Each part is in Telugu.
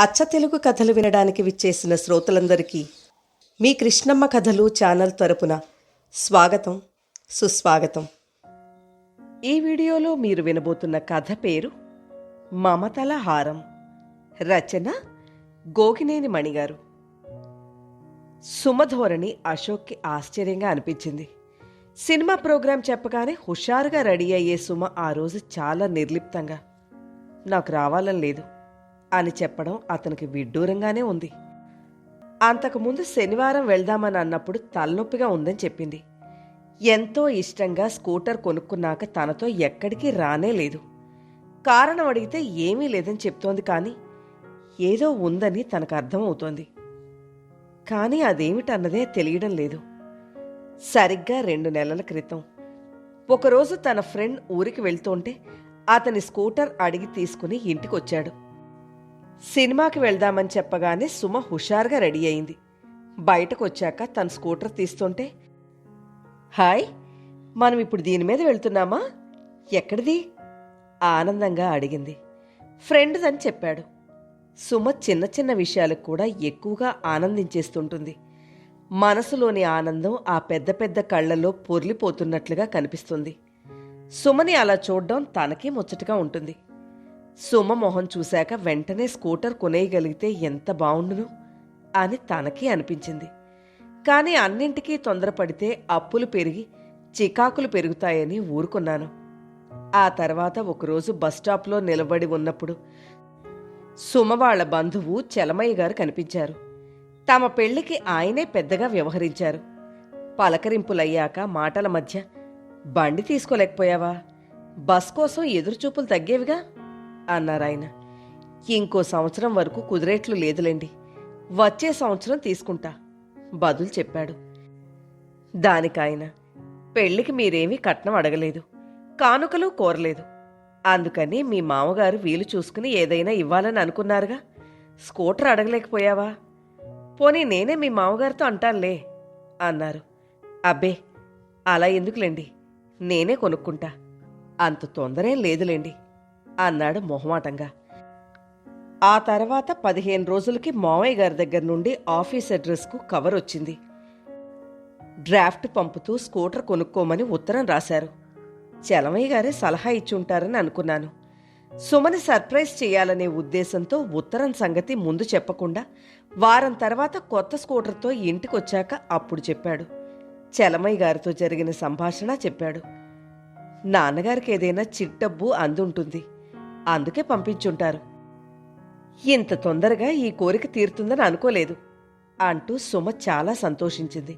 అచ్చ తెలుగు కథలు వినడానికి విచ్చేసిన శ్రోతలందరికీ మీ కృష్ణమ్మ కథలు ఛానల్ తరపున స్వాగతం సుస్వాగతం. ఈ వీడియోలో మీరు వినబోతున్న కథ పేరు మమతల హారం. రచన గోగినేని మణిగారు. సుమధోరణి అశోక్కి ఆశ్చర్యంగా అనిపించింది. సినిమా ప్రోగ్రాం చెప్పగానే హుషారుగా రెడీ అయ్యే సుమ ఆ రోజు చాలా నిర్లిప్తంగా. నాకు రావాలని లేదు. అని చెప్పడం అతనికి విడ్డూరంగానే ఉంది. అంతకుముందు శనివారం వెళ్దామని అన్నప్పుడు తలనొప్పిగా ఉందని చెప్పింది. ఎంతో ఇష్టంగా స్కూటర్ కొనుక్కున్నాక తనతో ఎక్కడికి రానే లేదు. కారణం అడిగితే ఏమీ లేదని చెప్తోంది కానీ ఏదో ఉందని తనకు అర్థమవుతోంది. కానీ అదేమిటన్నదే తెలియడం లేదు. సరిగ్గా రెండు నెలల క్రితం. ఒకరోజు తన ఫ్రెండ్ ఊరికి వెళ్తుంటే అతని స్కూటర్ అడిగి తీసుకుని ఇంటికొచ్చాడు. సినిమాకి వెళ్దామని చెప్పగానే సుమ హుషారుగా రెడీ అయింది. బయటకు వచ్చాక తన స్కూటర్ తీస్తుంటే హాయ్ మనం ఇప్పుడు దీని మీద వెళ్తున్నామా? ఎక్కడిది? ఆనందంగా అడిగింది. ఫ్రెండ్ అని చెప్పాడు. సుమ చిన్న చిన్న విషయాలకు కూడా ఎక్కువగా ఆనందించేస్తుంటుంది. మనసులోని ఆనందం ఆ పెద్ద పెద్ద కళ్ళలో పొర్లిపోతున్నట్లుగా కనిపిస్తుంది. సుమని అలా చూడడం తనకే ముచ్చటగా ఉంటుంది. సుమ మొహం చూశాక వెంటనే స్కూటర్ కొనేయగలిగితే ఎంత బావుండును? అని తనకి అనిపించింది. కానీ అన్నింటికీ తొందరపడితే అప్పులు పెరిగి చికాకులు పెరుగుతాయని ఊరుకున్నాను. ఆ తర్వాత ఒకరోజు బస్టాప్లో నిలబడి ఉన్నప్పుడు సుమ వాళ్ళ బంధువు చలమయ్య గారు కనిపించారు. తమ పెళ్ళికి ఆయనే పెద్దగా వ్యవహరించారు. పలకరింపులయ్యాక మాటల మధ్య బండి తీసుకోలేకపోయావా? బస్ కోసం ఎదురుచూపులు తగ్గేవిగా? అన్నారాయన ఇంకో సంవత్సరం వరకు కుదిరేట్లు లేదులేండి. వచ్చే సంవత్సరం తీసుకుంటా బదులు చెప్పాడు. దానికాయన పెళ్ళికి మీరేమీ కట్నం అడగలేదు కానుకలు కోరలేదు. అందుకని మీ మామగారు వీలు చూసుకుని ఏదైనా ఇవ్వాలని అనుకున్నారుగా. స్కూటర్ అడగలేకపోయావా? పోనీ నేనే మీ మామగారితో అంటానులే అన్నారు. అబ్బే అలా ఎందుకులేండి నేనే కొనుక్కుంటా. అంత తొందరేం లేదులేండి అన్నాడు మొహమాటంగా. ఆ తర్వాత పదిహేను రోజులకి మావయ్య గారి దగ్గర నుండి ఆఫీస్ అడ్రస్కు కవర్ వచ్చింది. డ్రాఫ్ట్ పంపుతూ స్కూటర్ కొనుక్కోమని ఉత్తరం రాశారు. చలమయ్య గారే సలహా ఇచ్చి ఉంటారని అనుకున్నాను. సుమని సర్ప్రైజ్ చేయాలనే ఉద్దేశంతో ఉత్తరం సంగతి ముందు చెప్పకుండా వారం తర్వాత కొత్త స్కూటర్తో ఇంటికొచ్చాక అప్పుడు చెప్పాడు. చలమయ్య గారితో జరిగిన సంభాషణ చెప్పాడు. నాన్నగారికి ఏదైనా చిట్టబ్బు అందుంటుంది. అందుకే పంపించుంటారు. ఇంత తొందరగా ఈ కోరిక తీరుతుందని అనుకోలేదు. అంటూ సుమ చాలా సంతోషించింది.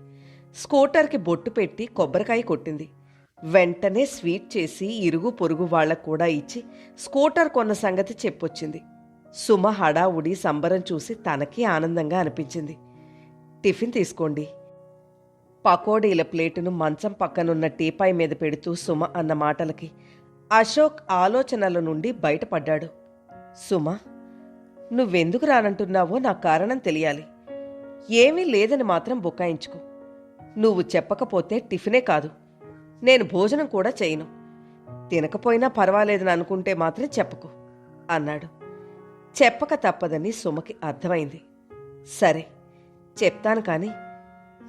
స్కూటర్కి బొట్టు పెట్టి కొబ్బరికాయ కొట్టింది. వెంటనే స్వీట్ చేసి ఇరుగు పొరుగు వాళ్ళకు కూడా ఇచ్చి స్కూటర్ కొన్న సంగతి చెప్పొచ్చింది. సుమ హడావుడి సంబరం చూసి తనకి ఆనందంగా అనిపించింది. టిఫిన్ తీసుకోండి. పకోడీల ప్లేటును మంచం పక్కనున్న టీపాయ్ మీద పెడుతూ సుమ అన్న మాటలకి అశోక్ ఆలోచనల నుండి బయటపడ్డాడు. సుమ నువ్వెందుకు రానంటున్నావో నా కారణం తెలియాలి. ఏమీ లేదని మాత్రం బుకాయించుకో. నువ్వు చెప్పకపోతే టిఫినే కాదు. నేను భోజనం కూడా చేయను. తినకపోయినా పర్వాలేదని అనుకుంటే మాత్రం చెప్పకు అన్నాడు. చెప్పక తప్పదని సుమకి అర్థమైంది. సరే చెప్తాను కానీ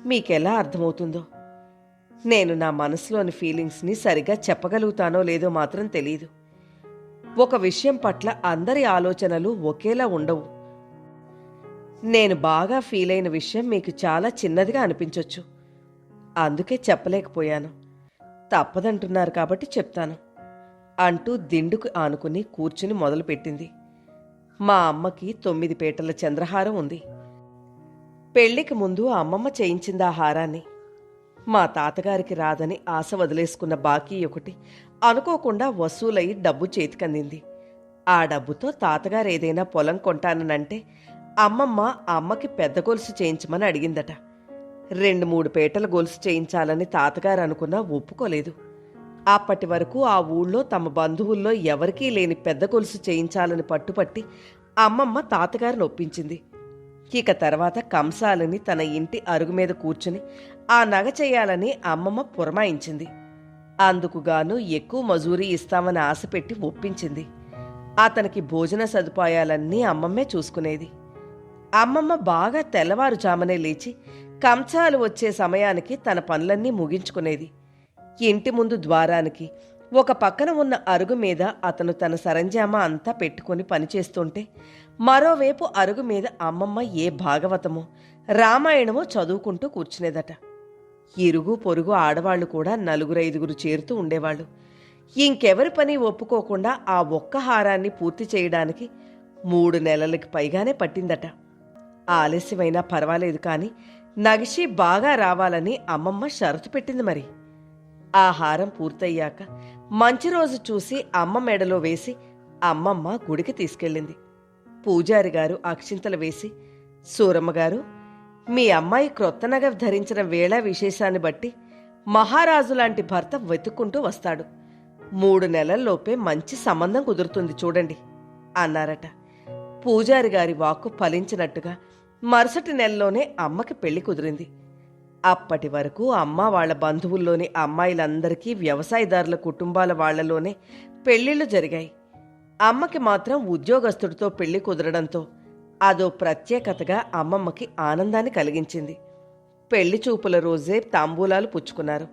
మీకెలా అర్థమవుతుందో? నేను నా మనసులోని ఫీలింగ్స్ని సరిగా చెప్పగలుగుతానో లేదో మాత్రం తెలియదు ఒక విషయం పట్ల అందరి ఆలోచనలు ఒకేలా ఉండవు. నేను బాగా ఫీల్ అయిన విషయం మీకు చాలా చిన్నదిగా అనిపించవచ్చు అందుకే చెప్పలేకపోయాను. తప్పదంటున్నారు కాబట్టి చెప్తాను. అంటూ దిండుకు ఆనుకుని కూర్చుని మొదలుపెట్టింది. మా అమ్మకి తొమ్మిది పేటల చంద్రహారం ఉంది. పెళ్ళికి ముందు అమ్మమ్మ చేయించింది ఆ హారాన్ని. మా తాతగారికి రాదని ఆశ వదిలేసుకున్న బాకీ ఒకటి అనుకోకుండా వసూలయ్యి డబ్బు చేతికందింది. ఆ డబ్బుతో తాతగారు ఏదైనా పొలం కొంటాననంటే అమ్మమ్మ అమ్మకి పెద్ద గొలుసు చేయించమని అడిగిందట. రెండు మూడు పేటల గొలుసు చేయించాలని తాతగారు అనుకున్నా ఒప్పుకోలేదు. అప్పటి వరకు ఆ ఊళ్ళో తమ బంధువుల్లో ఎవరికీ లేని పెద్ద గొలుసు చేయించాలని పట్టుపట్టి అమ్మమ్మ తాతగారిని ఒప్పించింది. ఇక తర్వాత కంసాలని తన ఇంటి అరుగు మీద కూర్చుని ఆ నగ చేయాలని అమ్మమ్మ పురమాయించింది. అందుకుగాను ఎక్కువ మజూరీ ఇస్తామని ఆశపెట్టి ఒప్పించింది. అతనికి భోజన సదుపాయాలన్నీ అమ్మమ్మే చూసుకునేది. అమ్మమ్మ బాగా తెల్లవారుజామునే లేచి కంచాలు వచ్చే సమయానికి తన పనులన్నీ ముగించుకునేది. ఇంటి ముందు ద్వారానికి ఒక పక్కన ఉన్న అరుగు మీద అతను తన సరంజామా అంతా పెట్టుకుని పనిచేస్తుంటే మరోవైపు అరుగు మీద అమ్మమ్మ ఏ భాగవతమో రామాయణమో చదువుకుంటూ కూర్చునేదట. ఇరుగు పొరుగు ఆడవాళ్ళు కూడా నలుగురు ఐదుగురు చేరుతూ ఉండేవాళ్ళు. ఇంకెవరి పని ఒప్పుకోకుండా ఆ ఒక్క హారాన్ని పూర్తి చేయడానికి మూడు నెలలకి పైగానే పట్టిందట. ఆలస్యమైనా పర్వాలేదు కానీ నగిషి బాగా రావాలని అమ్మమ్మ షరతు పెట్టింది మరి. ఆ హారం పూర్తయ్యాక మంచి రోజు చూసి అమ్మ మెడలో వేసి అమ్మమ్మ గుడికి తీసుకెళ్ళింది. పూజారి గారు అక్షింతలు వేసి సూరమ్మగారు మీ అమ్మాయి క్రొత్త నగ ధరించిన వేళ విశేషాన్ని బట్టి మహారాజు లాంటి భర్త వెతుక్కుంటూ వస్తాడు. మూడు నెలల్లోపే మంచి సంబంధం కుదురుతుంది చూడండి అన్నారట. పూజారి గారి వాక్కు ఫలించినట్టుగా మరుసటి నెలలోనే అమ్మకి పెళ్ళి కుదిరింది. అప్పటి వరకు అమ్మ వాళ్ళ బంధువుల్లోని అమ్మాయిలందరికీ వ్యవసాయదారుల కుటుంబాల వాళ్ళలోనే పెళ్ళిళ్ళు జరిగాయి. అమ్మకి మాత్రం ఉద్యోగస్తుడితో పెళ్ళి కుదరడంతో అదో ప్రత్యేకతగా అమ్మమ్మకి ఆనందాన్ని కలిగించింది. పెళ్ళి చూపుల రోజే తాంబూలాలు పుచ్చుకున్నారు.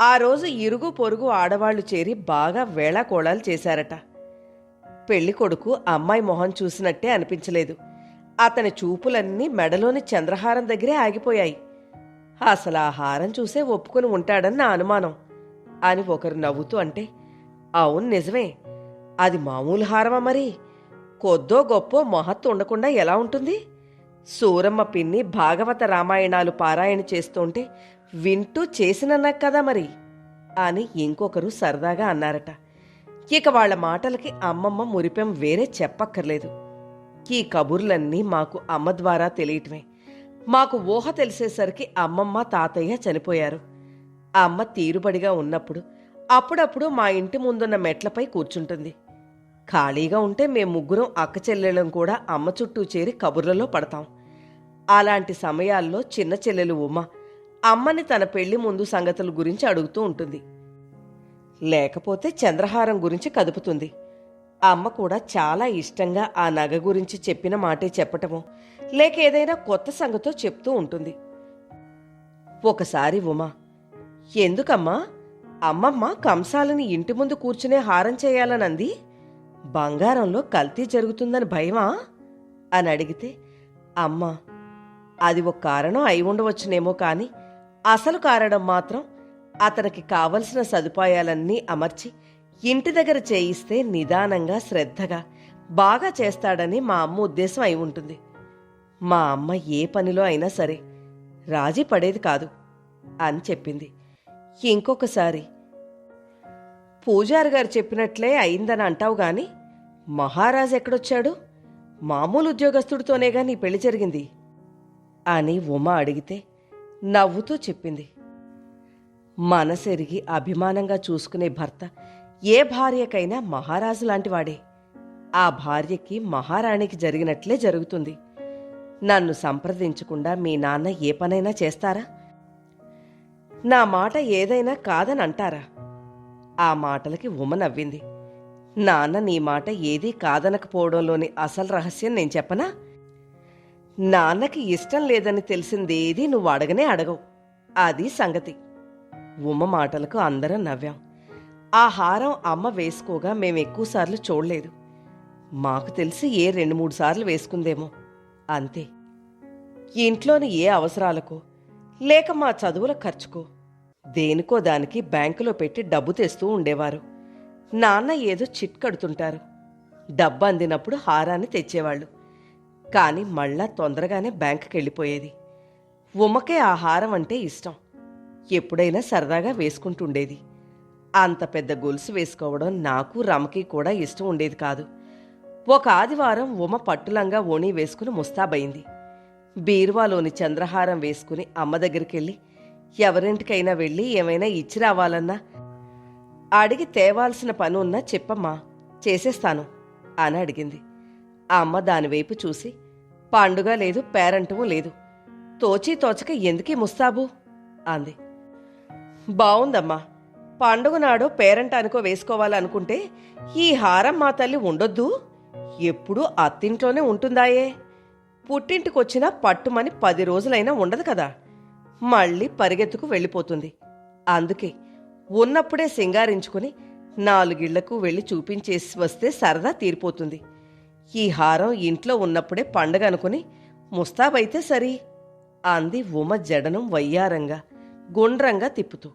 ఆ రోజు ఇరుగు పొరుగు ఆడవాళ్ళు చేరి బాగా వేళాకోళాలు చేశారట. పెళ్ళి కొడుకు అమ్మాయి మొహం చూసినట్టే అనిపించలేదు. అతని చూపులన్నీ మెడలోని చంద్రహారం దగ్గరే ఆగిపోయాయి. అసలు ఆ హారం చూసే ఒప్పుకుని ఉంటాడని నా అనుమానం అని ఒకరు నవ్వుతూ అంటే అవును నిజమే. అది మామూలు హారమా మరి? కొద్దో గొప్పో మహత్తు ఉండకుండా ఎలా ఉంటుంది? సూరమ్మ పిన్ని భాగవత రామాయణాలు పారాయణ చేస్తుంటే వింటూ చేసినన్నా కదా మరి? అని ఇంకొకరు సరదాగా అన్నారట. ఇక వాళ్ళ మాటలకి అమ్మమ్మ మురిపెం వేరే చెప్పక్కర్లేదు. ఈ కబుర్లన్నీ మాకు అమ్మ ద్వారా తెలియటమే. మాకు ఊహ తెలిసేసరికి అమ్మమ్మ తాతయ్య చనిపోయారు. అమ్మ తీరుబడిగా ఉన్నప్పుడు అప్పుడప్పుడు మా ఇంటి ముందున్న మెట్లపై కూర్చుంటుంది. ఖాళీగా ఉంటే మేము ముగ్గురం అక్క చెల్లెళ్ళం కూడా అమ్మ చుట్టూ చేరి కబుర్లలో పడతాం. అలాంటి సమయాల్లో చిన్న చెల్లెలు ఉమ్మ అమ్మని తన పెళ్ళి ముందు సంగతుల గురించి అడుగుతూ ఉంటుంది. లేకపోతే చంద్రహారం గురించి కదుపుతుంది. అమ్మ కూడా చాలా ఇష్టంగా ఆ నగ గురించి చెప్పిన మాటే చెప్పటమో లేక ఏదైనా కొత్త సంగతో చెప్తూ ఉంటుంది. ఒకసారి ఉమా ఎందుకమ్మా? అమ్మమ్మ కంసాలని ఇంటి ముందు కూర్చునే హారం చేయాలనంది? బంగారంలో కల్తీ జరుగుతుందని భయమా? అని అడిగితే అమ్మ అది ఒక కారణం అయి ఉండవచ్చునేమో కాని అసలు కారణం మాత్రం అతనికి కావలసిన సదుపాయాలన్నీ అమర్చి ఇంటి దగ్గర చేయిస్తే నిదానంగా శ్రద్ధగా బాగా చేస్తాడని మా అమ్మ ఉద్దేశం అయి ఉంటుంది. మా అమ్మ ఏ పనిలో అయినా సరే రాజీ పడేది కాదు అని చెప్పింది. ఇంకొకసారి పూజారి గారు చెప్పినట్లే అయిందని అంటావు గాని మహారాజు ఎక్కడొచ్చాడు? మామూలు ఉద్యోగస్తుడితోనేగా నీ పెళ్ళి జరిగింది అని ఉమ అడిగితే నవ్వుతూ చెప్పింది. మనసెరిగి అభిమానంగా చూసుకునే భర్త ఏ భార్యకైనా మహారాజు లాంటివాడే. ఆ భార్యకి మహారాణికి జరిగినట్లే జరుగుతుంది. నన్ను సంప్రదించకుండా మీ నాన్న ఏ పనైనా చేస్తారా? నా మాట ఏదైనా కాదని అంటారా ఆ మాటలకి ఉమ నవ్వింది. నాన్న నీ మాట ఏదీ కాదనకపోవడంలోని అసలు రహస్యం నేను చెప్పనా? నాన్నకి ఇష్టం లేదని తెలిసిందేదీ నువ్వు అడగనే అడగవు. అది సంగతి. ఉమ మాటలకు అందరం నవ్వాం. ఆ హారం అమ్మ వేసుకోగా మేము ఎక్కువసార్లు చూడలేదు. మాకు తెలిసి ఏ రెండు మూడు సార్లు వేసుకుందేమో. అంతే. ఇంట్లోని ఏ అవసరాలకో లేక మా చదువుల ఖర్చుకో దేనికో దానికి బ్యాంకులో పెట్టి డబ్బు తెస్తూ ఉండేవారు. నాన్న ఏదో చిట్ కడుతుంటారు డబ్బు అందినప్పుడు హారాన్ని తెచ్చేవాళ్ళు. కానీ మళ్ళా తొందరగానే బ్యాంకుకి వెళ్ళిపోయేది ఉమ్మకే ఆ హారం అంటే ఇష్టం. ఎప్పుడైనా సరదాగా వేసుకుంటుండేది. అంత పెద్ద గొలుసు వేసుకోవడం నాకు రమకి కూడా ఇష్టం ఉండేది కాదు. ఒక ఆదివారం ఉమ పట్టులంగా ఓణి వేసుకుని ముస్తాబైంది బీరువాలోని చంద్రహారం వేసుకుని అమ్మ దగ్గరికెళ్ళి ఎవరింటికైనా వెళ్ళి ఏమైనా ఇచ్చి రావాలన్నా? అడిగి తేవాల్సిన పని ఉన్నా చెప్పమ్మా చేసేస్తాను అని అడిగింది. ఆ అమ్మ దానివైపు చూసి పండుగ లేదు పేరంటము లేదు. తోచి తోచక ఎందుకీ ముస్తాబు? అంది. బావుందమ్మా పండుగ నాడు అనుకో వేసుకోవాలనుకుంటే ఈ హారం మా తల్లి ఉండొద్దు. ఎప్పుడూ అత్తింట్లోనే ఉంటుందాయే. పుట్టింటికొచ్చినా పట్టుమని పది రోజులైనా ఉండదు కదా. మళ్ళీ పరిగెత్తుకు వెళ్ళిపోతుంది. అందుకే ఉన్నప్పుడే సింగారించుకుని నాలుగిళ్ళకు వెళ్ళి చూపించేసి వస్తే సరదా తీరిపోతుంది. ఈ హారం ఇంట్లో ఉన్నప్పుడే పండగ అనుకుని ముస్తాబైతే సరి అంది ఉమ జడనం వయ్యారంగా గుండ్రంగా తిప్పుతూ.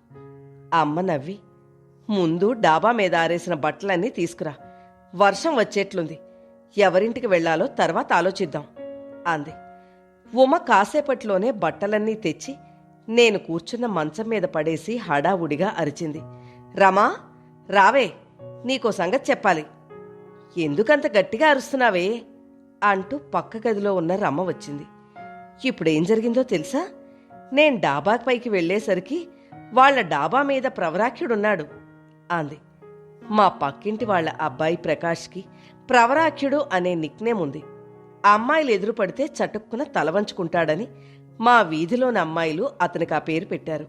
అమ్మ నవ్వి ముందు డాబా మీద ఆరేసిన బట్టలన్నీ తీసుకురా వర్షం వచ్చేట్లుంది ఎవరింటికి వెళ్ళాలో తర్వాత ఆలోచిద్దాం అంది. ఉమ కాసేపట్లోనే బట్టలన్నీ తెచ్చి నేను కూర్చున్న మంచం మీద పడేసి హడావుడిగా అరిచింది. రమా రావే నీకో సంగతి చెప్పాలి. ఎందుకంత గట్టిగా అరుస్తున్నావే? అంటూ పక్క గదిలో ఉన్న రమ్మ వచ్చింది. ఇప్పుడేం జరిగిందో తెలుసా? నేను డాబా పైకి వెళ్ళేసరికి వాళ్ళ డాబా మీద ప్రవరాఖ్యుడున్నాడు అంది. మా పక్కింటి వాళ్ళ అబ్బాయి ప్రకాష్కి ప్రవరాఖ్యుడు అనే నిక్నేమ్ ఉంది. అమ్మాయిలు ఎదురుపడితే చటుక్కున తల వంచుకుంటాడని మా వీధిలోని అమ్మాయిలు అతనికి ఆ పేరు పెట్టారు.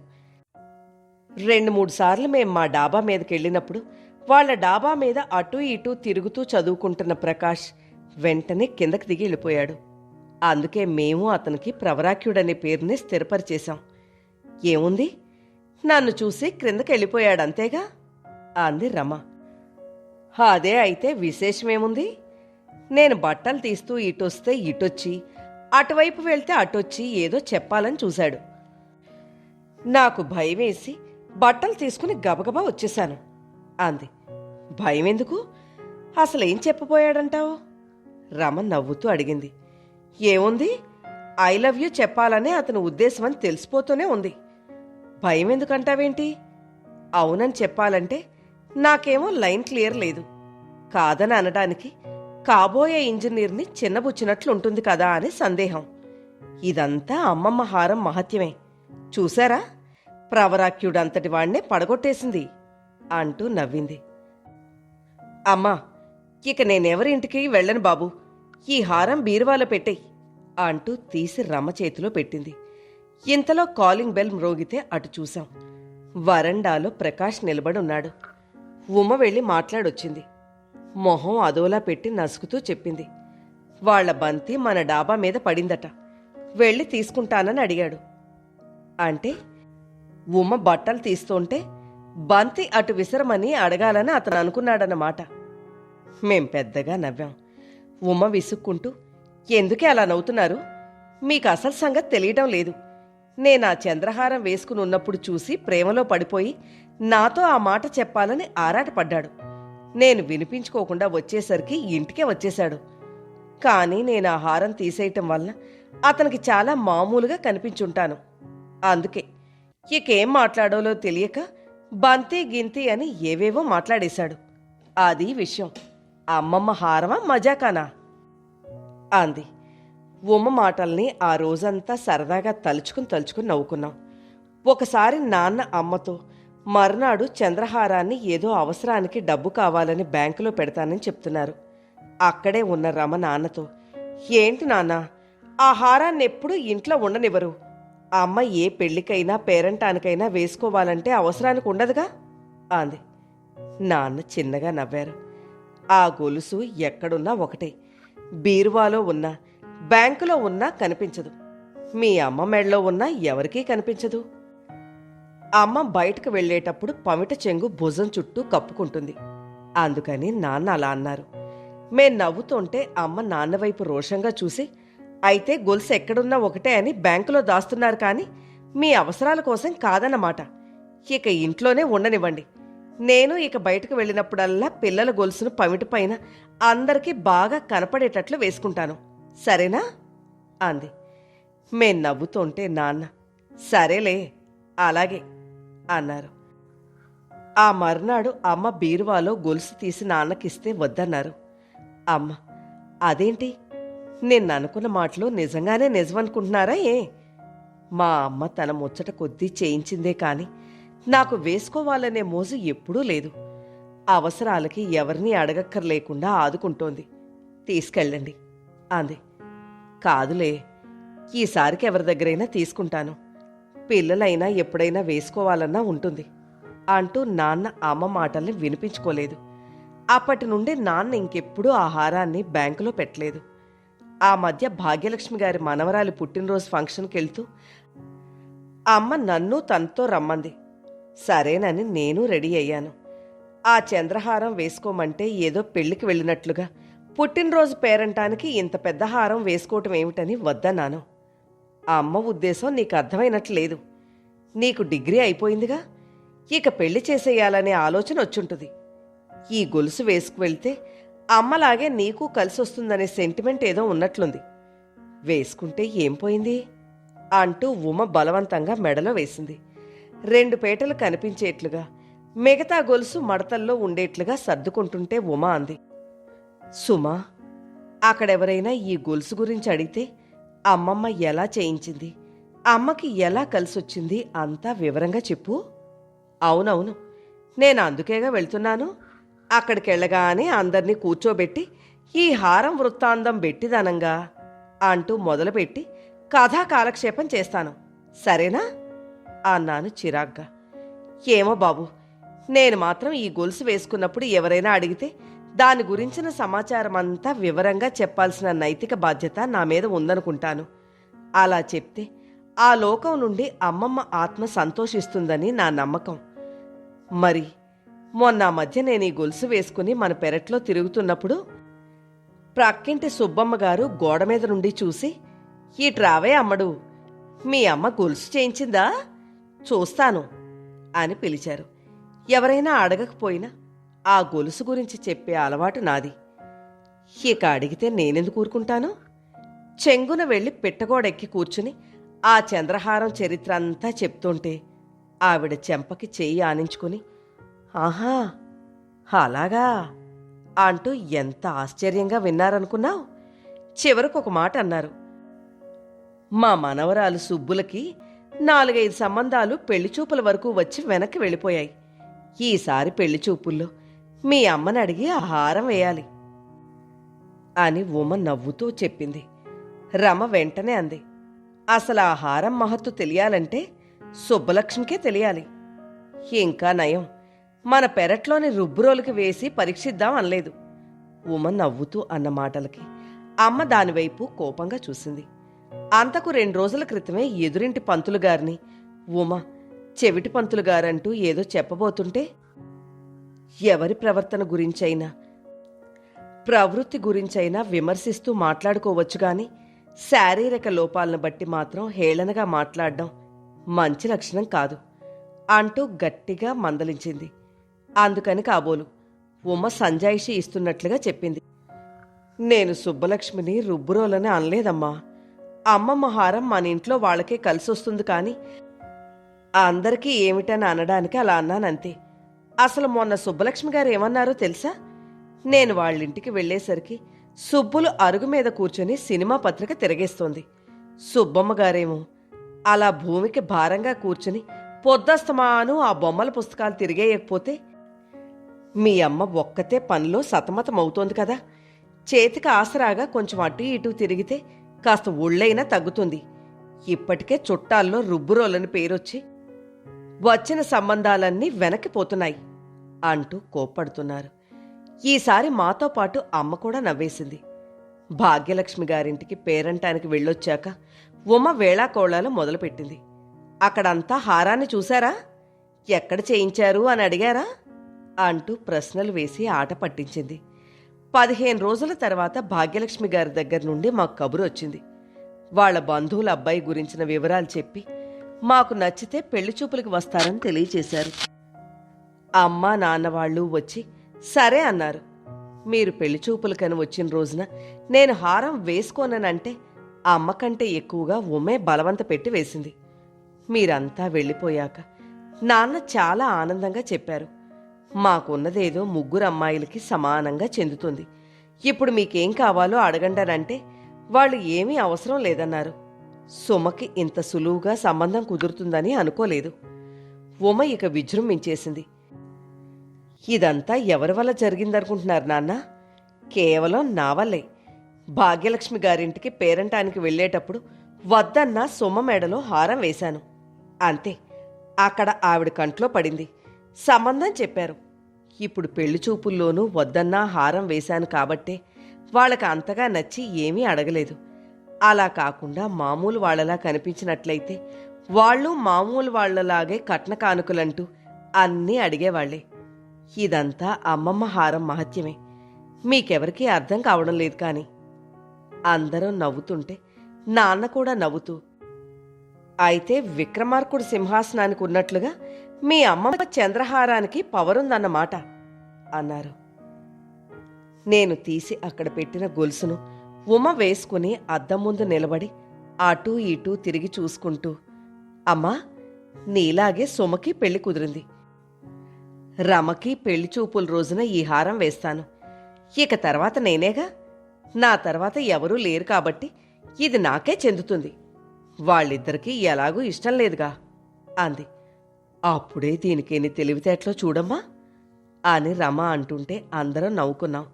రెండు మూడు సార్లు మేము మా డాబా మీదకి వెళ్ళినప్పుడు వాళ్ళ డాబా మీద అటూ ఇటూ తిరుగుతూ చదువుకుంటున్న ప్రకాష్ వెంటనే కిందకి దిగి వెళ్ళిపోయాడు. అందుకే మేము అతనికి ప్రవరాఖ్యుడనే పేరుని స్థిరపరిచేశాం. ఏముంది? నన్ను చూసి క్రిందకి వెళ్ళిపోయాడు అంతేగా? అంది రమ. అదే అయితే విశేషమేముంది? నేను బట్టలు తీస్తూ ఇటొస్తే ఇటొచ్చి అటువైపు వెళ్తే అటొచ్చి ఏదో చెప్పాలని చూశాడు. నాకు భయమేసి బట్టలు తీసుకుని గబగబా వచ్చేశాను. అంది భయం ఎందుకు అసలేం చెప్పబోయాడంటావు? రమ నవ్వుతూ అడిగింది ఏముంది? ఐ లవ్ యూ చెప్పాలనే అతని ఉద్దేశం అని తెలిసిపోతూనే ఉంది. భయం ఎందుకంటావేంటి అవునని చెప్పాలంటే నాకేమో లైన్ క్లియర్ లేదు. కాదని అనడానికి కాబోయే ఇంజనీర్ని చిన్నబుచ్చినట్లుంటుంది కదా అని సందేహం. ఇదంతా అమ్మమ్మ హారం మహత్యమే. చూసారా ప్రవరాక్యుడంతటి వాణ్ణే పడగొట్టేసింది అంటూ నవ్వింది. అమ్మా ఇక నేనెవరింటికి వెళ్ళను బాబు. ఈ హారం బీరువాలో పెట్టేయి అంటూ తీసి రమ చేతిలో పెట్టింది. ఇంతలో కాలింగ్ బెల్ మ్రోగితే అటు చూశాం. వరండాలో ప్రకాష్ నిలబడి ఉన్నాడు ఉమ వెళ్ళి మాట్లాడొచ్చింది. మొహం అదోలా పెట్టి నసుకుతూ చెప్పింది. వాళ్ళ బంతి మన డాబా మీద పడిందట. వెళ్ళి తీసుకుంటానని అడిగాడు. అంటే ఉమ్మ బట్టలు తీస్తుంటే బంతి అటు విసరమని అడగాలని అతను అనుకున్నాడన్నమాట. మేం పెద్దగా నవ్వాం. ఉమ్మ విసుక్కుంటూ ఎందుకే అలా నవ్వుతున్నారు? మీకు అసలు సంగతి తెలియటం లేదు. నేను ఆ చంద్రహారం వేసుకుని ఉన్నప్పుడు చూసి ప్రేమలో పడిపోయి నాతో ఆ మాట చెప్పాలని ఆరాటపడ్డాడు. నేను వినిపించుకోకుండా వచ్చేసరికి ఇంటికే వచ్చేశాడు. కానీ నేను ఆ హారం తీసేయటం వలన అతనికి చాలా మామూలుగా కనిపించుంటాను. అందుకే ఇకేం మాట్లాడాలో తెలియక బంతి గింతి అని ఏవేవో మాట్లాడేశాడు. అది విషయం. అమ్మమ్మ హారమా మజాకానా? అంది. ఉమ్మ మాటల్ని ఆ రోజంతా సరదాగా తలుచుకుని తలుచుకుని నవ్వుకున్నాం. ఒకసారి నాన్న అమ్మతో మర్నాడు చంద్రహారాన్ని ఏదో అవసరానికి డబ్బు కావాలని బ్యాంకులో పెడతానని చెప్తున్నారు. అక్కడే ఉన్న రమ నాన్నతో ఏంటి నాన్న ఆ హారాన్ని ఎప్పుడూ ఇంట్లో ఉండనివ్వరు. అమ్మ ఏ పెళ్ళికైనా పేరంటానికైనా వేసుకోవాలంటే అవసరానికి ఉండదుగా? అంది. నాన్న చిన్నగా నవ్వారు. ఆ గొలుసు ఎక్కడున్నా ఒకటే. బీరువాలో ఉన్నా బ్యాంకులో ఉన్నా కనిపించదు. మీ అమ్మ మెడలో ఉన్నా ఎవరికీ కనిపించదు. అమ్మ బయటకు వెళ్ళేటప్పుడు పమిట చెంగు భుజం చుట్టూ కప్పుకుంటుంది. అందుకని నాన్న అలా అన్నారు. మేం నవ్వుతుంటే అమ్మ నాన్న వైపు రోషంగా చూసి అయితే గొలుసు ఎక్కడున్నా ఒకటే అని బ్యాంకులో దాస్తున్నారు కానీ మీ అవసరాల కోసం కాదన్నమాట. ఇక ఇంట్లోనే ఉండనివ్వండి. నేను ఇక బయటకు వెళ్ళినప్పుడల్లా పిల్లల గొలుసును పమిటిపైన అందరికీ బాగా కనపడేటట్లు వేసుకుంటాను. సరేనా? అంది. మేం నవ్వుతుంటే నాన్న సరేలే అలాగే. అన్నారు. ఆ మర్నాడు అమ్మ బీరువాలో గొలుసు తీసి నాన్నకిస్తే వద్దన్నారు. అమ్మ అదేంటి? నేను అనుకున్న మాటలు నిజంగానే నిజమనుకుంటున్నారా ఏ? మా అమ్మ తన ముచ్చట కొద్దీ చేయించిందే కాని నాకు వేసుకోవాలనే మోజు ఎప్పుడూ లేదు. అవసరాలకి ఎవరిని అడగక్కర్లేకుండా ఆదుకుంటోంది. తీసుకెళ్ళండి అంది. కాదులే ఈసారికి ఎవరి దగ్గరైనా తీసుకుంటాను. పిల్లలైనా ఎప్పుడైనా వేసుకోవాలన్నా ఉంటుంది అంటూ నాన్న అమ్మ మాటల్ని వినిపించుకోలేదు. అప్పటి నుండి నాన్న ఇంకెప్పుడూ ఆ హారాన్ని బ్యాంకులో పెట్టలేదు. ఆ మధ్య భాగ్యలక్ష్మి గారి మనవరాలి పుట్టినరోజు ఫంక్షన్కి వెళ్తూ అమ్మ నన్ను తనతో రమ్మంది. సరేనని నేను రెడీ అయ్యాను. ఆ చంద్రహారం వేసుకోమంటే ఏదో పెళ్ళికి వెళ్ళినట్లుగా. పుట్టినరోజు పేరంటానికి ఇంత పెద్ద హారం వేసుకోవటం ఏమిటని వద్దన్నాను ఆ అమ్మ ఉద్దేశం నీకు అర్థమైనట్లేదు. నీకు డిగ్రీ అయిపోయిందిగా. ఇక పెళ్ళి చేసేయాలనే ఆలోచన వచ్చుంటుంది. ఈ గొలుసు వేసుకువెళ్తే అమ్మలాగే నీకు కలిసి వస్తుందనే సెంటిమెంట్ ఏదో ఉన్నట్లుంది. వేసుకుంటే ఏం పోయింది? అంటూ ఉమ బలవంతంగా మెడలో వేసింది. రెండు పేటలు కనిపించేట్లుగా మిగతా గొలుసు మడతల్లో ఉండేట్లుగా సర్దుకుంటుంటే ఉమ అంది. సుమా అక్కడెవరైనా ఈ గొలుసు గురించి అడిగితే అమ్మమ్మ ఎలా చేయించింది? అమ్మకి ఎలా కలిసొచ్చింది? అంతా వివరంగా చెప్పు. అవునవును. నేను అందుకేగా వెళ్తున్నాను. అక్కడికి వెళ్ళగానే అందరినీ కూర్చోబెట్టి ఈ హారం వృత్తాంతం బెట్టిదనంగా అంటూ మొదలుపెట్టి కథా కాలక్షేపం చేస్తాను. సరేనా? అన్నాను చిరాగ్గా. ఏమో బాబు నేను మాత్రం ఈ గొలుసు వేసుకున్నప్పుడు ఎవరైనా అడిగితే దాని గురించిన సమాచారం అంతా వివరంగా చెప్పాల్సిన నైతిక బాధ్యత నా మీద ఉందనుకుంటాను. అలా చెప్తే ఆ లోకం నుండి అమ్మమ్మ ఆత్మ సంతోషిస్తుందని నా నమ్మకం. మరి మొన్న మధ్య నేను ఈ గొలుసు వేసుకుని మన పెరట్లో తిరుగుతున్నప్పుడు ప్రక్కింటి సుబ్బమ్మ గారు గోడ మీద నుండి చూసి ఈ ట్రావే అమ్మడు. మీ అమ్మ గొలుసు చేయించిందా? చూస్తాను. అని పిలిచారు. ఎవరైనా అడగకపోయినా ఆ గొలుసు గురించి చెప్పే అలవాటు నాది. ఇక అడిగితే నేనెందుకు ఊరుకుంటాను? చెంగున వెళ్ళి పిట్టగోడెక్కి కూర్చుని ఆ చంద్రహారం చరిత్ర అంతా చెప్తుంటే ఆవిడ చెంపకి చెయ్యి ఆనించుకుని ఆహా అలాగా? అంటూ ఎంత ఆశ్చర్యంగా విన్నారనుకున్నావు? చివరకు ఒక మాట అన్నారు. మా మనవరాలు సుబ్బులకి నాలుగైదు సంబంధాలు పెళ్ళి చూపుల వరకు వచ్చి వెనక్కి వెళ్ళిపోయాయి. ఈసారి పెళ్ళి చూపుల్లో మీ అమ్మని అడిగి ఆహారం వేయాలి అని ఉమ నవ్వుతూ చెప్పింది. రమ వెంటనే అంది అసలు ఆహారం మహత్తు తెలియాలంటే సుబ్బలక్ష్మికే తెలియాలి. ఇంకా నయం మన పెరట్లోని రుబ్బురోలుకి వేసి పరీక్షిద్దాం అనలేదు. ఉమ నవ్వుతూ అన్న మాటలకి అమ్మ దానివైపు కోపంగా చూసింది. అంతకు రెండు రోజుల క్రితమే ఎదురింటి పంతులు గారిని ఉమ చెవిటి పంతులు గారంటూ ఏదో చెప్పబోతుంటే ఎవరి ప్రవర్తన గురించైనా ప్రవృత్తి గురించైనా విమర్శిస్తూ మాట్లాడుకోవచ్చు గాని శారీరక లోపాలను బట్టి మాత్రం హేళనగా మాట్లాడడం మంచి లక్షణం కాదు. అంటూ గట్టిగా మందలించింది. అందుకని కాబోలు ఉమ్మ సంజాయిషి ఇస్తున్నట్లుగా చెప్పింది. నేను సుబ్బలక్ష్మిని రుబ్బురోలని అనలేదమ్మా. అమ్మమ్మ హారం మన ఇంట్లో వాళ్ళకే కలిసొస్తుంది కానీ అందరికీ ఏమిటని అనడానికి అలా అన్నానంతే. అసలు మొన్న సుబ్బలక్ష్మి గారు ఏమన్నారో తెలుసా? నేను వాళ్ళింటికి వెళ్ళేసరికి సుబ్బులు అరుగు మీద కూర్చొని సినిమా పత్రిక తిరగేస్తోంది. సుబ్బమ్మ గారేమో అలా భూమికి భారంగా కూర్చుని పొద్దస్తమాను ఆ బొమ్మల పుస్తకాలు తిరిగేయకపోతే మీ అమ్మ ఒక్కతే పనిలో సతమతమవుతోంది కదా. చేతికి ఆసరాగా కొంచెం అటు ఇటు తిరిగితే కాస్త ఒళ్ళైనా తగ్గుతుంది. ఇప్పటికే చుట్టాల్లో రుబ్బురోలని పేరొచ్చి వచ్చిన సంబంధాలన్నీ వెనక్కిపోతున్నాయి అంటూ కోప్పడుతున్నారు. ఈసారి మాతో పాటు అమ్మ కూడా నవ్వేసింది. భాగ్యలక్ష్మి గారింటికి పేరంటానికి వెళ్ళొచ్చాక ఉమ వేళాకోళాలు మొదలుపెట్టింది. అక్కడంతా హారాన్ని చూశారా? ఎక్కడ చేయించారు అని అడిగారా? అంటూ ప్రశ్నలు వేసి ఆట పట్టించింది. పదిహేను రోజుల తర్వాత భాగ్యలక్ష్మి గారి దగ్గర నుండి మాకు కబురు వచ్చింది. వాళ్ళ బంధువుల అబ్బాయి గురించిన వివరాలు చెప్పి మాకు నచ్చితే పెళ్ళి చూపులకు వస్తారని తెలియచేశారు. అమ్మ నాన్న వాళ్ళు వచ్చి సరే అన్నారు. మీరు పెళ్ళి చూపులకని వచ్చిన రోజున నేను హారం వేసుకోననంటే అమ్మ కంటే ఎక్కువగా ఉమే బలవంత పెట్టి వేసింది. మీరంతా వెళ్ళిపోయాక నాన్న చాలా ఆనందంగా చెప్పారు. మాకున్నదేదో ముగ్గురు అమ్మాయిలకి సమానంగా చెందుతుంది. ఇప్పుడు మీకేం కావాలో అడగండానంటే వాళ్ళు ఏమీ అవసరం లేదన్నారు. సుమకి ఇంత సులువుగా సంబంధం కుదురుతుందని అనుకోలేదు. ఉమ ఇక విజృంభించేసింది. ఇదంతా ఎవరి వల్ల జరిగిందనుకుంటున్నారు నాన్న? కేవలం నా వల్లే. భాగ్యలక్ష్మి గారింటికి పేరంటానికి వెళ్ళేటప్పుడు వద్దన్న సుమ మెడలో హారం వేశాను. అంతే అక్కడ ఆవిడ కంట్లో పడింది. సంబంధం చెప్పారు. ఇప్పుడు పెళ్ళి చూపుల్లోనూ వద్దన్నా హారం వేశాను కాబట్టే వాళ్ళకి అంతగా నచ్చి ఏమీ అడగలేదు. అలా కాకుండా మామూలు వాళ్ళలా కనిపించినట్లయితే వాళ్ళు మామూలు వాళ్ళలాగే కట్న కానుకలంటూ అన్నీ అడిగేవాళ్ళే ఇదంతా అమ్మమ్మ హారం మహత్యమే. మీకెవరికీ అర్థం కావడం లేదు కానీ. అందరం నవ్వుతుంటే నాన్న కూడా నవ్వుతూ అయితే విక్రమార్కుడు సింహాసనానికి ఉన్నట్లుగా మీ అమ్మమ్మ చంద్రహారానికి పవరుందన్నమాట అన్నారు. నేను తీసి అక్కడ పెట్టిన గొలుసును ఉమ వేసుకుని అద్దం ముందు నిలబడి అటూ ఇటూ తిరిగి చూసుకుంటూ అమ్మా నీలాగే సుమకి పెళ్ళి కుదిరింది. రమకి పెళ్ళి చూపుల రోజున ఈ హారం వేస్తాను. ఇక తర్వాత నేనేగా? నా తర్వాత ఎవరూ లేరు కాబట్టి ఇది నాకే చెందుతుంది. వాళ్ళిద్దరికీ ఎలాగూ ఇష్టం లేదుగా అంది. అప్పుడే దీనికేని తెలివితేటలో చూడమ్మా అని రమ అంటుంటే అందరం నవ్వుకున్నాం.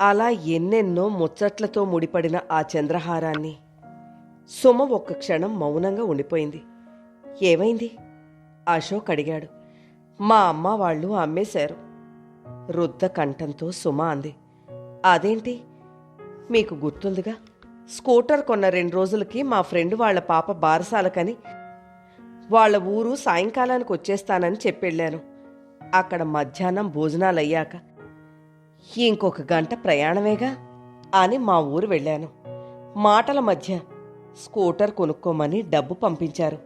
అలా ఎన్నెన్నో ముచ్చట్లతో ముడిపడిన ఆ చంద్రహారాన్ని. సుమ ఒక్క క్షణం మౌనంగా ఉండిపోయింది. ఏమైంది? అశోక్ అడిగాడు. మా అమ్మ వాళ్ళు అమ్మేశారు. రుద్ద కంఠంతో సుమ అంది. అదేంటి? మీకు గుర్తుందిగా? స్కూటర్ కొన్న రెండు రోజులకి మా ఫ్రెండ్ వాళ్ళ పాప బారసాలకని వాళ్ళ ఊరు సాయంకాలానికి వచ్చేస్తానని చెప్పెళ్ళాను. అక్కడ మధ్యాహ్నం భోజనాలయ్యాక ఇంకొక గంట ప్రయాణమేగా? అని మా ఊరు వెళ్ళాను. మాటల మధ్య స్కూటర్ కొనుక్కోమని డబ్బు పంపించారు.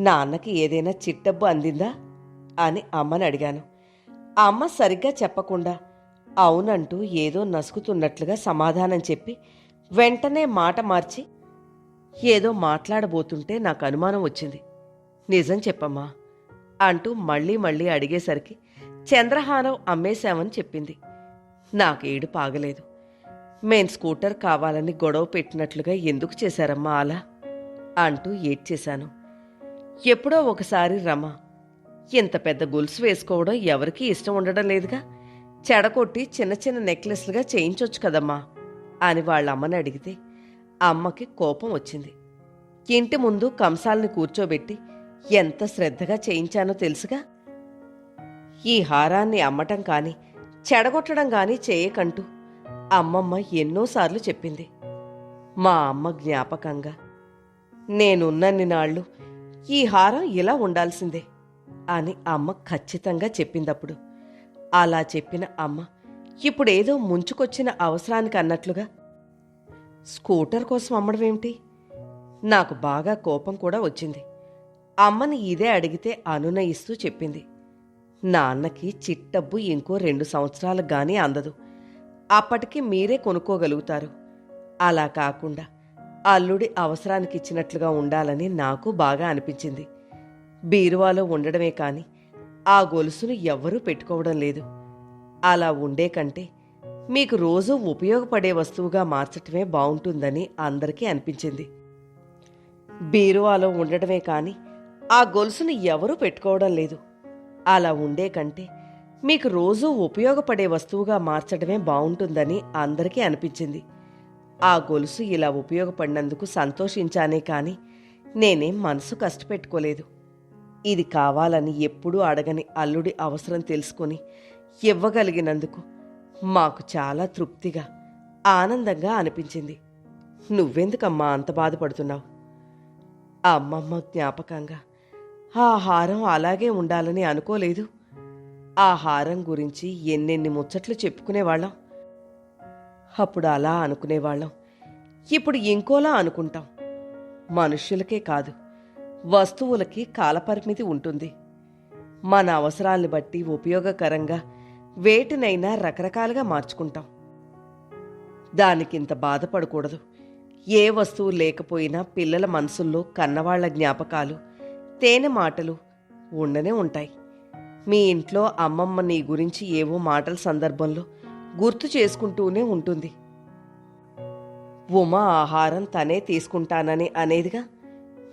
నాన్నకి ఏదైనా చిట్టబ్బు అందిందా? అని అమ్మని అడిగాను. అమ్మ సరిగ్గా చెప్పకుండా అవునంటూ ఏదో నసుకుతున్నట్లుగా సమాధానం చెప్పి వెంటనే మాట మార్చి ఏదో మాట్లాడబోతుంటే నాకు అనుమానం వచ్చింది. నిజం చెప్పమ్మా అంటూ మళ్ళీ మళ్ళీ అడిగేసరికి చంద్రహారం అమ్మేశామని చెప్పింది. నాకు ఏడు పాగలేదు. మేం స్కూటర్ కావాలని గొడవ పెట్టినట్లుగా ఎందుకు చేశారమ్మా అలా? అంటూ ఏడ్చేశాను. ఎప్పుడో ఒకసారి రమ ఇంత పెద్ద గొలుసు వేసుకోవడం ఎవరికీ ఇష్టం ఉండడం లేదుగా? చెడకొట్టి చిన్న చిన్న నెక్లెస్లుగా చేయించొచ్చు కదమ్మా అని వాళ్ళ అమ్మని అడిగితే అమ్మకి కోపం వచ్చింది. ఇంటి ముందు కంసాల్ని కూర్చోబెట్టి ఎంత శ్రద్ధగా చేయించానో తెలుసుగా? ఈ హారాన్ని అమ్మటం కాని చెడగొట్టడం కానీ చేయకంటూ అమ్మమ్మ ఎన్నోసార్లు చెప్పింది. మా అమ్మ జ్ఞాపకంగా నేనున్నన్ని నాళ్ళు ఈ హారం ఇలా ఉండాల్సిందే. అని అమ్మ ఖచ్చితంగా చెప్పిందప్పుడు. అలా చెప్పిన అమ్మ ఇప్పుడేదో ముంచుకొచ్చిన అవసరానికి అన్నట్లుగా స్కూటర్ కోసం అమ్మడమేమిటి నాకు బాగా కోపం కూడా వచ్చింది. అమ్మని ఇదే అడిగితే అనునయిస్తూ చెప్పింది. నాన్నకి చిట్టబ్బు ఇంకో రెండు సంవత్సరాలు గానీ అందదు. అప్పటికి మీరే కొనుక్కోగలుగుతారు. అలా కాకుండా అల్లుడి అవసరానికి ఇచ్చినట్లుగా ఉండాలని నాకు బాగా అనిపించింది. బీరువాలో ఉండడమే కాని ఆ గొలుసును ఎవ్వరూ పెట్టుకోవడం లేదు. అలా ఉండే కంటే మీకు రోజూ ఉపయోగపడే వస్తువుగా మార్చటమే బాగుంటుందని అందరికీ అనిపించింది. బీరువాలో ఉండడమే కాని ఆ గొలుసును ఎవరూ పెట్టుకోవడం లేదు. అలా ఉండే కంటే మీకు రోజూ ఉపయోగపడే వస్తువుగా మార్చడమే బాగుంటుందని అందరికీ అనిపించింది. ఆ గొలుసు ఇలా ఉపయోగపడినందుకు సంతోషించానే కాని నేనేం మనసు కష్టపెట్టుకోలేదు. ఇది కావాలని ఎప్పుడూ అడగని అల్లుడి అవసరం తెలుసుకొని ఇవ్వగలిగినందుకు మాకు చాలా తృప్తిగా ఆనందంగా అనిపించింది. నువ్వెందుకమ్మా అంత బాధపడుతున్నావు? అమ్మమ్మ జ్ఞాపకంగా ఆ హారం అలాగే ఉండాలని అనుకోలేదు. ఆ హారం గురించి ఎన్నెన్ని ముచ్చట్లు చెప్పుకునేవాళ్ళం. అప్పుడు అలా అనుకునేవాళ్ళం. ఇప్పుడు ఇంకోలా అనుకుంటాం. మనుషులకే కాదు వస్తువులకి కాలపరిమితి ఉంటుంది. మన అవసరాలను బట్టి ఉపయోగకరంగా వేటినైనా రకరకాలుగా మార్చుకుంటాం. దానికింత బాధపడకూడదు. ఏ వస్తువు లేకపోయినా పిల్లల మనసుల్లో కన్నవాళ్ళ జ్ఞాపకాలు తేనె మాటలు ఉండనే ఉంటాయి. మీ ఇంట్లో అమ్మమ్మ నీ గురించి ఏవో మాటల సందర్భంలో గుర్తు చేసుకుంటూనే ఉంటుంది. ఉమా ఆహారం తనే తీసుకుంటానని అనేదిగా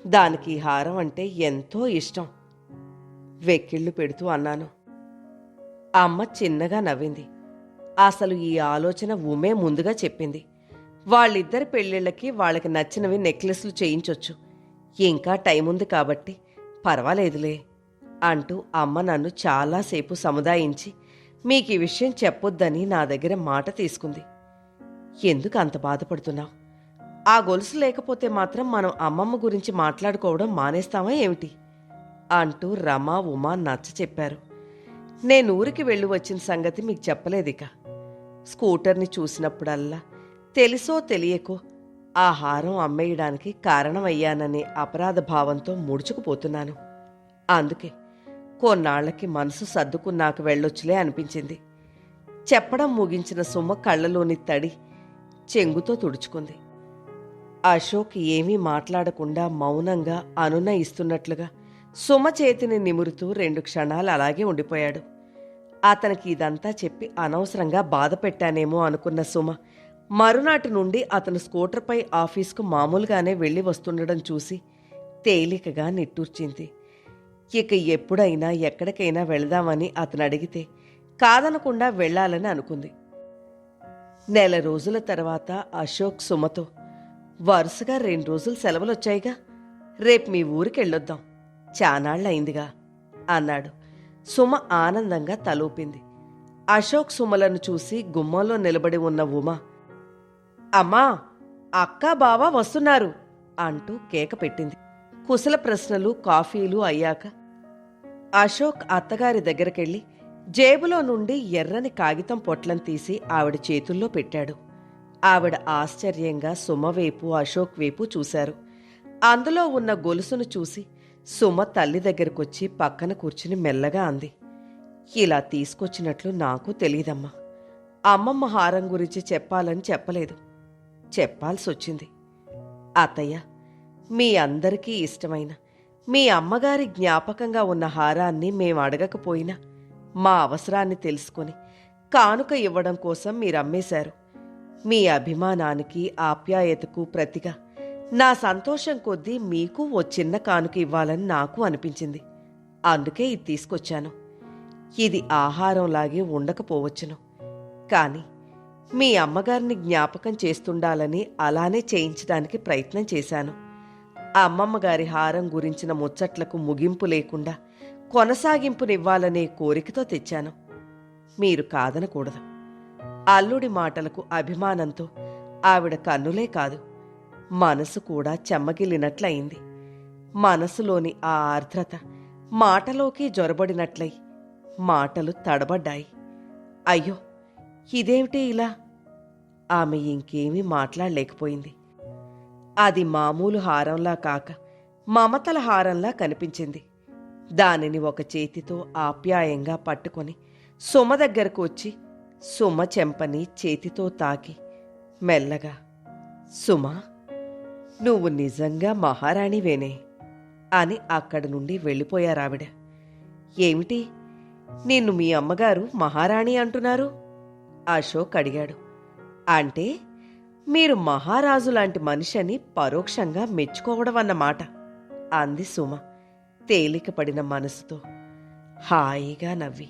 దానికి హారం అంటే ఎంతో ఇష్టం. వెక్కిళ్ళు పెడుతూ అన్నాను. అమ్మ చిన్నగా నవ్వింది. అసలు ఈ ఆలోచన ఉమే ముందుగా చెప్పింది. వాళ్ళిద్దరి పెళ్ళిళ్ళకి వాళ్ళకి నచ్చినవి నెక్లెస్లు చేయించొచ్చు. ఇంకా టైం ఉంది కాబట్టి పర్వాలేదులే అంటూ అమ్మ నన్ను చాలాసేపు సముదాయించి మీకు ఈ విషయం చెప్పొద్దని నా దగ్గర మాట తీసుకుంది. ఎందుకు అంత బాధపడుతున్నావు? ఆ గొలుసు లేకపోతే మాత్రం మనం అమ్మమ్మ గురించి మాట్లాడుకోవడం మానేస్తామా ఏమిటి? అంటూ రమ ఉమా నచ్చ చెప్పారు. నేను ఊరికి వెళ్ళి వచ్చిన సంగతి మీకు చెప్పలేదిక. స్కూటర్ని చూసినప్పుడల్లా తెలుసో తెలియకో ఆ హారం అమ్మేయడానికి కారణమయ్యాననే అపరాధ భావంతో ముడుచుకుపోతున్నాను. అందుకే కొన్నాళ్ళకి మనసు సర్దుకున్నాక వెళ్ళొచ్చులే అనిపించింది. చెప్పడం ముగించిన సుమ కళ్ళలోని తడి చెంగుతో తుడుచుకుంది. అశోక్ ఏమీ మాట్లాడకుండా మౌనంగా అనునయిస్తున్నట్లుగా సుమ చేతిని నిమురుతూ రెండు క్షణాలు అలాగే ఉండిపోయాడు. అతనికి ఇదంతా చెప్పి అనవసరంగా బాధ పెట్టానేమో అనుకున్న సుమ మరునాటి నుండి అతను స్కూటర్పై ఆఫీస్కు మామూలుగానే వెళ్ళి వస్తుండడం చూసి తేలికగా నిట్టూర్చింది. ఇక ఎప్పుడైనా ఎక్కడికైనా వెళదామని అతను అడిగితే కాదనకుండా వెళ్ళాలని అనుకుంది. నెల రోజుల తర్వాత అశోక్ సుమతో వరుసగా రెండు రోజులు సెలవులు వచ్చాయిగా రేపు మీ ఊరికెళ్ళొద్దాం. చానాళ్ళయిందిగా అన్నాడు. సుమ ఆనందంగా తలూపింది. అశోక్ సుమలను చూసి గుమ్మంలో నిలబడి ఉన్న ఉమ అమ్మా అక్క బావ వస్తున్నారు అంటూ కేక పెట్టింది. కుశల ప్రశ్నలు కాఫీలు అయ్యాక అశోక్ అత్తగారి దగ్గరకెళ్ళి జేబులో నుండి ఎర్రని కాగితం పొట్లం తీసి ఆవిడ చేతుల్లో పెట్టాడు. ఆవిడ ఆశ్చర్యంగా సుమ వైపు అశోక్ వైపు చూశారు. అందులో ఉన్న గొలుసును చూసి సుమ తల్లి దగ్గరకొచ్చి పక్కన కూర్చుని మెల్లగా అంది. ఇలా తీసుకొచ్చినట్లు నాకు తెలియదమ్మా అమ్మమ్మ హారం గురించి చెప్పాలని చెప్పలేదు. చెప్పాల్సొచ్చింది. అత్తయ్య మీ అందరికీ ఇష్టమైన మీ అమ్మగారి జ్ఞాపకంగా ఉన్న హారాన్ని మేము అడగకపోయినా మా అవసరాన్ని తెలుసుకొని కానుక ఇవ్వడం కోసం మీరు అమ్మేశారు. మీ అభిమానానికి ఆప్యాయతకు ప్రతిగా నా సంతోషం కొద్దీ మీకు ఓ చిన్న కానుక ఇవ్వాలని నాకు అనిపించింది. అందుకే ఇది తీసుకొచ్చాను. ఇది ఆహారంలాగే ఉండకపోవచ్చును. కానీ మీ అమ్మగారిని జ్ఞాపకం చేస్తుండాలని అలానే చేయించడానికి ప్రయత్నం చేశాను. అమ్మమ్మ గారి హారం గురించిన ముచ్చట్లకు ముగింపు లేకుండా కొనసాగింపునివ్వాలనే కోరికతో తెచ్చాను. మీరు కాదనకూడదు. అల్లుడి మాటలకు అభిమానంతో ఆవిడ కన్నులే కాదు మనసు కూడా చెమ్మగిలినట్లయింది. మనసులోని ఆ ఆర్ద్రత మాటలోకి జొరబడినట్లయి మాటలు తడబడ్డాయి. అయ్యో ఇదేమిటి ఇలా? ఆమె ఇంకేమీ మాట్లాడలేకపోయింది. అది మామూలు హారంలా కాక మమతల హారంలా కనిపించింది. దానిని ఒక చేతితో ఆప్యాయంగా పట్టుకొని సుమ దగ్గరకు వచ్చి సుమ చెంపని చేతితో తాకి మెల్లగా సుమ నువ్వు నిజంగా మహారాణివేనే? అని అక్కడి నుండి వెళ్ళిపోయారావిడ. ఏమిటి? నిన్ను మీ అమ్మగారు మహారాణి అంటున్నారు? అశోక్ అడిగాడు. అంటే మీరు మహారాజు లాంటి మనిషిని పరోక్షంగా మెచ్చుకోవడం అన్నమాట అంది సుమ తేలికపడిన మనసుతో. హాయిగా నవ్వి.